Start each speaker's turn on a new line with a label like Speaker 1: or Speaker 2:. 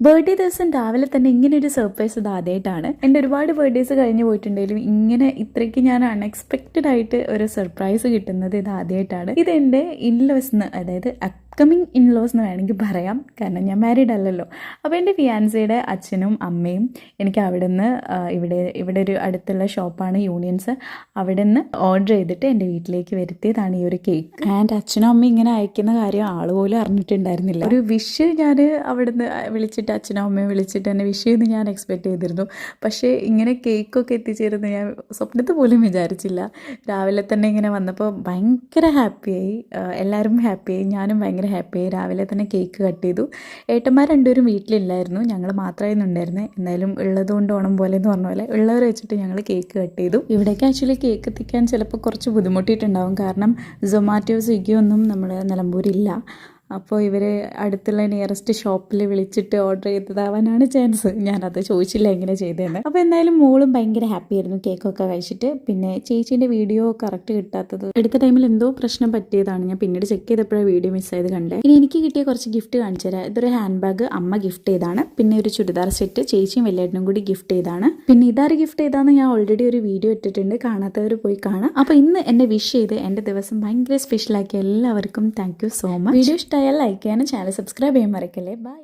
Speaker 1: Birthday ദിവസം രാവിലെ തന്നെ ഇങ്ങനെ ഒരു സർപ്രൈസ് ഇത് ആദ്യമായിട്ടാണ് എന്റെ ഒരുപാട് ബർത്ത്ഡേസ് കഴിഞ്ഞു പോയിട്ടുണ്ടെങ്കിലും ഇങ്ങനെ ഇത്രയ്ക്ക് ഞാൻ അൺഎക്സ്പെക്റ്റഡ് ആയിട്ട് ഒരു സർപ്രൈസ് കിട്ടുന്നത് ഇത് ആദ്യമായിട്ടാണ് ഇത് എന്റെ ഇൻലോസ് അതായത് അപ്കമിങ് ഇൻലോസ് എന്ന് വേണമെങ്കിൽ പറയാം. കാരണം ഞാൻ മാരീഡ് അല്ലല്ലോ. അപ്പോൾ എന്റെ ഫിയാൻസയുടെ അച്ഛനും അമ്മയും എനിക്ക് അവിടെ നിന്ന് ഇവിടെ ഇവിടെ ഒരു അടുത്തുള്ള ഷോപ്പാണ് യൂണിയൻസ് അവിടെ നിന്ന് ഓർഡർ ചെയ്തിട്ട് എന്റെ വീട്ടിലേക്ക് വരുത്തിയതാണ് ഈ ഒരു കേക്ക് ആൻഡ് അച്ഛനും അമ്മയും ഇങ്ങനെ അയക്കുന്ന കാര്യം ആൾ പോലും അറിഞ്ഞിട്ടുണ്ടായിരുന്നില്ല. ഒരു വിഷ് ഞാൻ അവിടെ നിന്ന് വിളിച്ചിട്ട് അച്ഛനും അമ്മയും വിളിച്ചിട്ട് എന്നെ വിഷ് എന്ന് ഞാൻ എക്സ്പെക്റ്റ് ചെയ്തിരുന്നു. പക്ഷേ ഇങ്ങനെ കേക്കൊക്കെ എത്തിച്ചേരുന്നു ഞാൻ സ്വപ്നത്തിൽ പോലും വിചാരിച്ചില്ല. രാവിലെ തന്നെ ഇങ്ങനെ വന്നപ്പോൾ ഭയങ്കര ഹാപ്പിയായി എല്ലാവരും ഹാപ്പിയായി ഞാനും ഭയങ്കര ഹാപ്പിയായി രാവിലെ തന്നെ കേക്ക് കട്ട് ചെയ്തു. ഏട്ടന്മാർ രണ്ടുപേരും വീട്ടിലില്ലായിരുന്നു. ഞങ്ങൾ മാത്രമായിരുന്നു ഉണ്ടായിരുന്നത് എന്തായാലും ഉള്ളതുകൊണ്ട് ഓണം പോലെ എന്ന് പറഞ്ഞ പോലെ ഉള്ളവർ വെച്ചിട്ട് ഞങ്ങൾ കേക്ക് കട്ട് ചെയ്തു. ഇവിടേക്ക് ആക്ച്വലി കേക്ക് എത്തിക്കാൻ ചിലപ്പോൾ കുറച്ച് ബുദ്ധിമുട്ടിയിട്ടുണ്ടാവും. കാരണം സൊമാറ്റോ സ്വിഗ്ഗി ഒന്നും നമ്മൾ നിലമ്പൂരില്ല. അപ്പോൾ ഇവർ അടുത്തുള്ള നിയറസ്റ്റ് ഷോപ്പിൽ വിളിച്ചിട്ട് ഓർഡർ ചെയ്തതാവാനാണ് ചാൻസ് ഞാനത് ചോദിച്ചില്ല എങ്ങനെ ചെയ്തതെന്ന് അപ്പോൾ എന്തായാലും മോളും ഭയങ്കര ഹാപ്പി ആയിരുന്നു. കേക്കൊക്കെ കഴിച്ചിട്ട്. പിന്നെ ചേച്ചീന്റെ വീഡിയോ കറക്റ്റ് കിട്ടാത്തത്. എടുത്ത ടൈമിൽ എന്തോ പ്രശ്നം പറ്റിയതാണ്. ഞാൻ പിന്നീട് ചെക്ക് ചെയ്തപ്പോഴാണ് വീഡിയോ മിസ്സായത് കണ്ടേ. ഇനി എനിക്ക് കിട്ടിയ കുറച്ച് ഗിഫ്റ്റ് കാണിച്ചു തരാം. ഇതൊരു ഹാൻഡ് ബാഗ് അമ്മ ഗിഫ്റ്റ് ചെയ്താണ്. പിന്നെ ഒരു ചുരിദാർ സെറ്റ് ചേച്ചിയും വലിയേട്ടനും കൂടി ഗിഫ്റ്റ് ചെയ്താണ്. പിന്നെ ഇതാര് ഗിഫ്റ്റ് ചെയ്താന്ന് ഞാൻ ഓൾറെഡി ഒരു വീഡിയോ ഇട്ടിട്ടുണ്ട്. കാണാത്തവർ പോയി കാണാം. അപ്പോൾ ഇന്ന് എന്നെ വിഷ് ചെയ്ത് എന്റെ ദിവസം ഭയങ്കര സ്പെഷ്യലാക്കിയ എല്ലാവർക്കും താങ്ക് സോ മച്ച് വീഡിയോ ഇഷ്ടമായാൽ ലൈക്ക് ചെയ്യാനും ചാനൽ സബ്സ്ക്രൈബ് ചെയ്യാൻ മറക്കല്ലേ. ബൈ